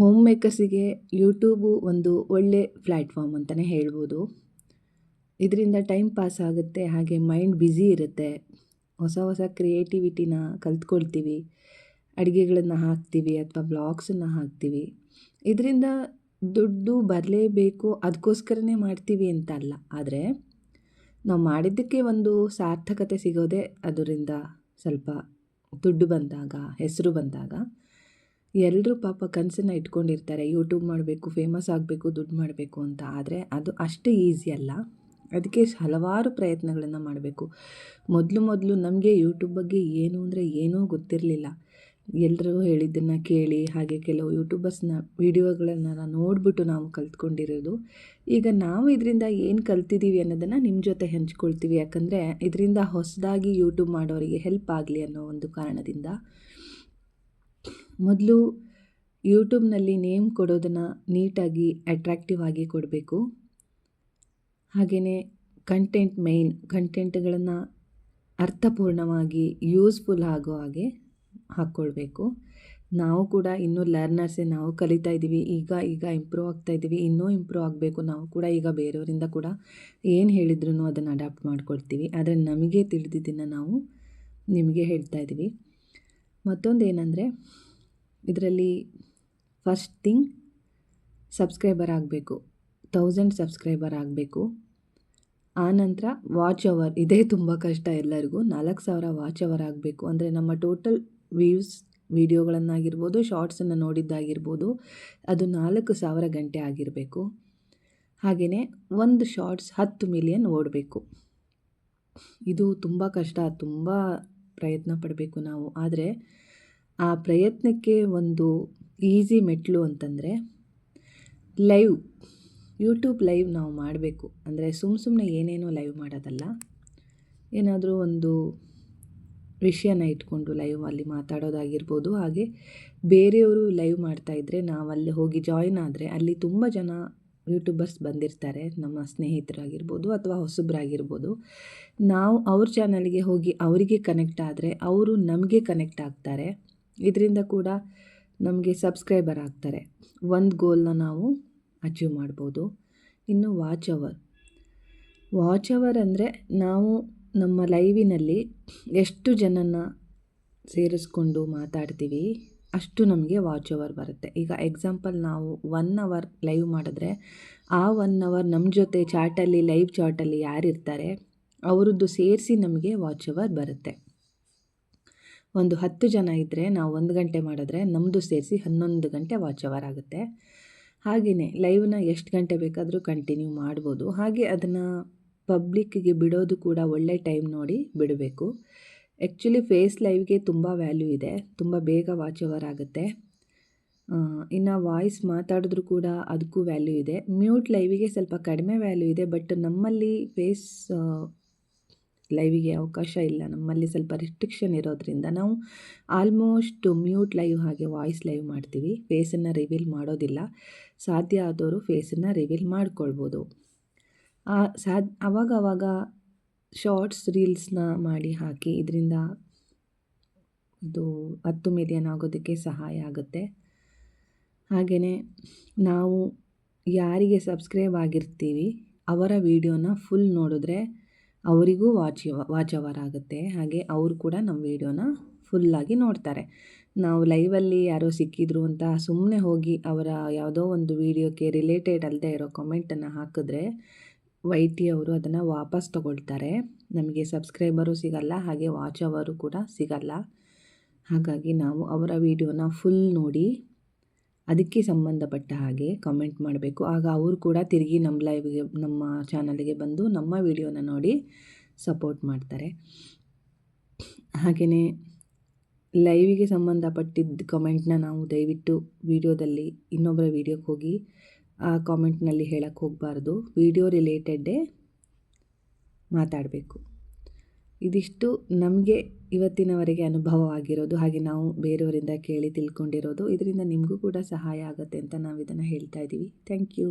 Home ಮೇಕರ್ಸಿಗೆ YouTube ಒಂದು ಒಳ್ಳೆ platform ಅಂತಲೇ ಹೇಳ್ಬೋದು. ಇದರಿಂದ ಟೈಮ್ ಪಾಸ್ ಆಗುತ್ತೆ, ಹಾಗೆ ಮೈಂಡ್ ಬ್ಯುಸಿ ಇರುತ್ತೆ. ಹೊಸ ಹೊಸ ಕ್ರಿಯೇಟಿವಿಟಿನ ಕಲ್ತ್ಕೊಳ್ತೀವಿ. ಅಡುಗೆಗಳನ್ನು ಹಾಕ್ತೀವಿ ಅಥವಾ ಬ್ಲಾಗ್ಸನ್ನು ಹಾಕ್ತೀವಿ. ಇದರಿಂದ ದುಡ್ಡು ಬರಲೇಬೇಕು ಅದಕ್ಕೋಸ್ಕರನೇ ಮಾಡ್ತೀವಿ ಅಂತ ಅಲ್ಲ. ಆದರೆ ನಾವು ಮಾಡಿದ್ದಕ್ಕೆ ಒಂದು ಸಾರ್ಥಕತೆ ಸಿಗೋದೇ ಅದರಿಂದ ಸ್ವಲ್ಪ ದುಡ್ಡು ಬಂದಾಗ, ಹೆಸರು ಬಂದಾಗ ಎಲ್ಲರೂ ಪಾಪ ಕನಸನ್ನ ಇಟ್ಕೊಂಡಿರ್ತಾರೆ. ಯೂಟ್ಯೂಬ್ ಮಾಡಬೇಕು ಫೇಮಸ್ ಆಗಬೇಕು, ದುಡ್ಡು ಮಾಡಬೇಕು ಅಂತ. ಆದರೆ ಅದು ಅಷ್ಟು ಈಸಿ ಅಲ್ಲ. ಅದಕ್ಕೆ ಹಲವಾರು ಪ್ರಯತ್ನಗಳನ್ನು ಮಾಡಬೇಕು. ಮೊದಲು ಮೊದಲು ನಮಗೆ ಯೂಟ್ಯೂಬ್ ಬಗ್ಗೆ ಏನು ಅಂದರೆ ಏನೂ ಗೊತ್ತಿರಲಿಲ್ಲ. ಎಲ್ಲರೂ ಹೇಳಿದ್ದನ್ನು ಕೇಳಿ, ಹಾಗೆ ಕೆಲವು ಯೂಟ್ಯೂಬರ್ಸ್ನ ವೀಡಿಯೋಗಳನ್ನು ನೋಡಿಬಿಟ್ಟು ನಾವು ಕಲ್ತ್ಕೊಂಡಿರೋದು. ಈಗ ನಾವು ಇದರಿಂದ ಏನು ಕಲ್ತಿದ್ದೀವಿ ಅನ್ನೋದನ್ನು ನಿಮ್ಮ ಜೊತೆ ಹಂಚ್ಕೊಳ್ತೀವಿ. ಯಾಕಂದರೆ ಇದರಿಂದ ಹೊಸದಾಗಿ ಯೂಟ್ಯೂಬ್ ಮಾಡೋರಿಗೆ ಹೆಲ್ಪ್ ಆಗಲಿ ಅನ್ನೋ ಒಂದು ಕಾರಣದಿಂದ ಮೊದಲು ಯೂಟ್ಯೂಬ್ನಲ್ಲಿ ನೇಮ್ ಕೊಡೋದನ್ನು ನೀಟಾಗಿ ಅಟ್ರಾಕ್ಟಿವ್ ಆಗಿ ಕೊಡಬೇಕು. ಹಾಗೆಯೇ ಕಂಟೆಂಟ್ ಮೇಯ್ನ್ ಕಂಟೆಂಟ್ಗಳನ್ನು ಅರ್ಥಪೂರ್ಣವಾಗಿ ಯೂಸ್ಫುಲ್ ಆಗೋ ಹಾಗೆ ಹಾಕ್ಕೊಳ್ಬೇಕು. ನಾವು ಕೂಡ ಇನ್ನೂ ಲರ್ನರ್ಸೇ ನಾವು ಕಲಿತಾ ಇದ್ದೀವಿ, ಈಗ ಈಗ ಇಂಪ್ರೂವ್ ಆಗ್ತಾ ಇದ್ದೀವಿ, ಇನ್ನೂ ಇಂಪ್ರೂವ್ ಆಗಬೇಕು, ನಾವು ಕೂಡ ಈಗ ಬೇರೆಯವರಿಂದ ಕೂಡ ಏನು ಹೇಳಿದ್ರು ಅದನ್ನು ಅಡಾಪ್ಟ್ ಮಾಡ್ಕೊಳ್ತೀವಿ. ಆದರೆ ನಮಗೆ ತಿಳಿದಿದ್ದನ್ನು ನಾವು ನಿಮಗೆ ಹೇಳ್ತಾ ಇದ್ದೀವಿ. ಮತ್ತೊಂದು ಏನಂದರೆ ಇದರಲ್ಲಿ ಫಸ್ಟ್ ಥಿಂಗ್ ಸಬ್ಸ್ಕ್ರೈಬರ್ ಆಗಬೇಕು. ತೌಸಂಡ್ ಸಬ್ಸ್ಕ್ರೈಬರ್ ಆಗಬೇಕು. ಆನಂತರ ವಾಚ್ ಅವರ್ ಇದೇ ತುಂಬ ಕಷ್ಟ ಎಲ್ಲರಿಗೂ. ನಾಲ್ಕು ಸಾವಿರ ವಾಚ್ ಅವರ್ ಆಗಬೇಕು. ಅಂದರೆ ನಮ್ಮ ಟೋಟಲ್ ವ್ಯೂಸ್ ವೀಡಿಯೋಗಳನ್ನಾಗಿರ್ಬೋದು ಶಾರ್ಟ್ಸನ್ನು ನೋಡಿದ್ದಾಗಿರ್ಬೋದು, ಅದು ನಾಲ್ಕು ಸಾವಿರ ಗಂಟೆ ಆಗಿರಬೇಕು. ಹಾಗೆಯೇ ಒಂದು ಶಾರ್ಟ್ಸ್ ಹತ್ತು ಮಿಲಿಯನ್ ಓಡಬೇಕು. ಇದು ತುಂಬ ಕಷ್ಟ, ತುಂಬ ಪ್ರಯತ್ನ ಪಡಬೇಕು ನಾವು. ಆದರೆ ಆ ಪ್ರಯತ್ನಕ್ಕೆ ಒಂದು ಈಸಿ ಮೆಟ್ಲು ಅಂತಂದರೆ ಲೈವ್, ಯೂಟ್ಯೂಬ್ ಲೈವ್ ನಾವು ಮಾಡಬೇಕು. ಅಂದರೆ ಸುಮ್ಮ ಸುಮ್ಮನೆ ಏನೇನೋ ಲೈವ್ ಮಾಡೋದಲ್ಲ. ಏನಾದರೂ ಒಂದು ವಿಷಯನ ಇಟ್ಕೊಂಡು ಲೈವ್ ಅಲ್ಲಿ ಮಾತಾಡೋದಾಗಿರ್ಬೋದು. ಹಾಗೆ ಬೇರೆಯವರು ಲೈವ್ ಮಾಡ್ತಾಯಿದ್ರೆ ಅಲ್ಲಿ ಹೋಗಿ ಜಾಯಿನ್ ಆದರೆ ಅಲ್ಲಿ ತುಂಬ ಜನ ಯೂಟ್ಯೂಬರ್ಸ್ ಬಂದಿರ್ತಾರೆ. ನಮ್ಮ ಸ್ನೇಹಿತರಾಗಿರ್ಬೋದು ಅಥವಾ ಹೊಸಬ್ರಾಗಿರ್ಬೋದು. ನಾವು ಅವ್ರ ಚಾನಲ್ಗೆ ಹೋಗಿ ಅವರಿಗೆ ಕನೆಕ್ಟ್ ಆದರೆ ಅವರು ನಮಗೆ ಕನೆಕ್ಟ್ ಆಗ್ತಾರೆ. ಇದರಿಂದ ಕೂಡ ನಮಗೆ ಸಬ್ಸ್ಕ್ರೈಬರ್ ಆಗ್ತಾರೆ. ಒಂದು ಗೋಲ್ನ ನಾವು ಅಚೀವ್ ಮಾಡ್ಬೋದು. ಇನ್ನು ವಾಚ್ ಅವರ್ ವಾಚ್ ಅವರ್ ಅಂದರೆ ನಾವು ನಮ್ಮ ಲೈವಿನಲ್ಲಿ ಎಷ್ಟು ಜನನ ಸೇರಿಸ್ಕೊಂಡು ಮಾತಾಡ್ತೀವಿ ಅಷ್ಟು ನಮಗೆ ವಾಚ್ ಅವರ್ ಬರುತ್ತೆ. ಈಗ ಎಕ್ಸಾಂಪಲ್ ನಾವು ಒನ್ ಅವರ್ ಲೈವ್ ಮಾಡಿದ್ರೆ ಆ ಒನ್ ಅವರ್ ನಮ್ಮ ಜೊತೆ ಚಾಟಲ್ಲಿ ಲೈವ್ ಚಾಟಲ್ಲಿ ಯಾರಿರ್ತಾರೆ, ಅವರದ್ದು ಸೇರಿಸಿ ನಮಗೆ ವಾಚ್ ಅವರ್ ಬರುತ್ತೆ. ಒಂದು ಹತ್ತು ಜನ ಇದ್ದರೆ ನಾವು ಒಂದು ಗಂಟೆ ಮಾಡಿದ್ರೆ ನಮ್ಮದು ಸೇರಿಸಿ ಹನ್ನೊಂದು ಗಂಟೆ ವಾಚ್ ಅವರ್ ಆಗುತ್ತೆ. ಹಾಗೆಯೇ ಲೈವ್ನ ಎಷ್ಟು ಗಂಟೆ ಬೇಕಾದರೂ ಕಂಟಿನ್ಯೂ ಮಾಡ್ಬೋದು. ಹಾಗೆ ಅದನ್ನು ಪಬ್ಲಿಕ್ಕಿಗೆ ಬಿಡೋದು ಕೂಡ ಒಳ್ಳೆ ಟೈಮ್ ನೋಡಿ ಬಿಡಬೇಕು. ಆ್ಯಕ್ಚುಲಿ ಫೇಸ್ ಲೈವ್ಗೆ ತುಂಬ ವ್ಯಾಲ್ಯೂ ಇದೆ. ತುಂಬ ಬೇಗ ವಾಚ್ ಅವರ್ ಆಗುತ್ತೆ. ಇನ್ನು ವಾಯ್ಸ್ ಮಾತಾಡಿದ್ರೂ ಕೂಡ ಅದಕ್ಕೂ ವ್ಯಾಲ್ಯೂ ಇದೆ. ಮ್ಯೂಟ್ ಲೈವಿಗೆ ಸ್ವಲ್ಪ ಕಡಿಮೆ ವ್ಯಾಲ್ಯೂ ಇದೆ ಬಟ್ ನಮ್ಮಲ್ಲಿ ಫೇಸ್ ಲೈವಿಗೆ ಅವಕಾಶ ಇಲ್ಲ. ನಮ್ಮಲ್ಲಿ ಸ್ವಲ್ಪ ರಿಸ್ಟ್ರಿಕ್ಷನ್ ಇರೋದ್ರಿಂದ ನಾವು ಆಲ್ಮೋಸ್ಟ್ ಮ್ಯೂಟ್ ಲೈವ್ ಹಾಗೆ ವಾಯ್ಸ್ ಲೈವ್ ಮಾಡ್ತೀವಿ. ಫೇಸನ್ನು ರಿವೀಲ್ ಮಾಡೋದಿಲ್ಲ. ಸಾಧ್ಯ ಆದವರು ಫೇಸನ್ನು ರಿವೀಲ್ ಮಾಡ್ಕೊಳ್ಬೋದು. ಸಾಧ್ ಅವಾಗ ಅವಾಗ ಶಾರ್ಟ್ಸ್ ರೀಲ್ಸ್ನ ಮಾಡಿ ಹಾಕಿ ಇದರಿಂದ ಇದು ಹತ್ತು ಮಿಲಿಯನ್ ಆಗೋದಕ್ಕೆ ಸಹಾಯ ಆಗುತ್ತೆ. ಹಾಗೆಯೇ ನಾವು ಯಾರಿಗೆ ಸಬ್ಸ್ಕ್ರೈಬ್ ಆಗಿರ್ತೀವಿ, ಅವರ ವಿಡಿಯೋನ ಫುಲ್ ನೋಡಿದ್ರೆ ಅವರಿಗೂ ವಾಚ್ ವಾಚ್ ಅವರ್ ಆಗುತ್ತೆ. ಹಾಗೆ ಅವರು ಕೂಡ ನಮ್ಮ ವೀಡಿಯೋನ ಫುಲ್ಲಾಗಿ ನೋಡ್ತಾರೆ. ನಾವು ಲೈವಲ್ಲಿ ಯಾರೋ ಸಿಕ್ಕಿದ್ರು ಅಂತ ಸುಮ್ಮನೆ ಹೋಗಿ ಅವರ ಯಾವುದೋ ಒಂದು ವೀಡಿಯೋಕ್ಕೆ ರಿಲೇಟೆಡ್ ಅಲ್ಲದೆ ಇರೋ ಕಮೆಂಟನ್ನು ಹಾಕಿದ್ರೆ ವೈ ಟಿ ಅವರು ಅದನ್ನು ವಾಪಸ್ ತಗೊಳ್ತಾರೆ. ನಮಗೆ ಸಬ್ಸ್ಕ್ರೈಬರು ಸಿಗಲ್ಲ, ಹಾಗೆ ವಾಚ್ ಅವರು ಕೂಡ ಸಿಗಲ್ಲ. ಹಾಗಾಗಿ ನಾವು ಅವರ ವೀಡಿಯೋನ ಫುಲ್ ನೋಡಿ ಅದಕ್ಕೆ ಸಂಬಂಧಪಟ್ಟ ಹಾಗೆ ಕಮೆಂಟ್ ಮಾಡಬೇಕು. ಆಗ ಅವರು ಕೂಡ ತಿರುಗಿ ನಮ್ಮ ಲೈವ್ಗೆ ನಮ್ಮ ಚಾನಲ್ಗೆ ಬಂದು ನಮ್ಮ ವಿಡಿಯೋನ ನೋಡಿ ಸಪೋರ್ಟ್ ಮಾಡ್ತಾರೆ. ಹಾಗೆಯೇ ಲೈವಿಗೆ ಸಂಬಂಧಪಟ್ಟಿದ್ದ ಕಮೆಂಟ್ನ ನಾವು ದಯವಿಟ್ಟು ವೀಡಿಯೋದಲ್ಲಿ ಇನ್ನೊಬ್ಬರ ವೀಡಿಯೋಗೆ ಹೋಗಿ ಆ ಕಾಮೆಂಟ್ನಲ್ಲಿ ಹೇಳಕ್ಕೆ ಹೋಗಬಾರ್ದು. ವೀಡಿಯೋ ರಿಲೇಟೆಡ್ಡೇ ಮಾತಾಡಬೇಕು. ಇದಿಷ್ಟು ನಮಗೆ ಇವತ್ತಿನವರೆಗೆ ಅನುಭವವಾಗಿರೋದು. ಹಾಗೆ ನಾವು ಬೇರೆಯವರಿಂದ ಕೇಳಿ ತಿಳ್ಕೊಂಡಿರೋದು. ಇದರಿಂದ ನಿಮಗೂ ಕೂಡ ಸಹಾಯ ಆಗುತ್ತೆ ಅಂತ ನಾವು ಇದನ್ನು ಹೇಳ್ತಾ ಇದ್ದೀವಿ ಥ್ಯಾಂಕ್ ಯು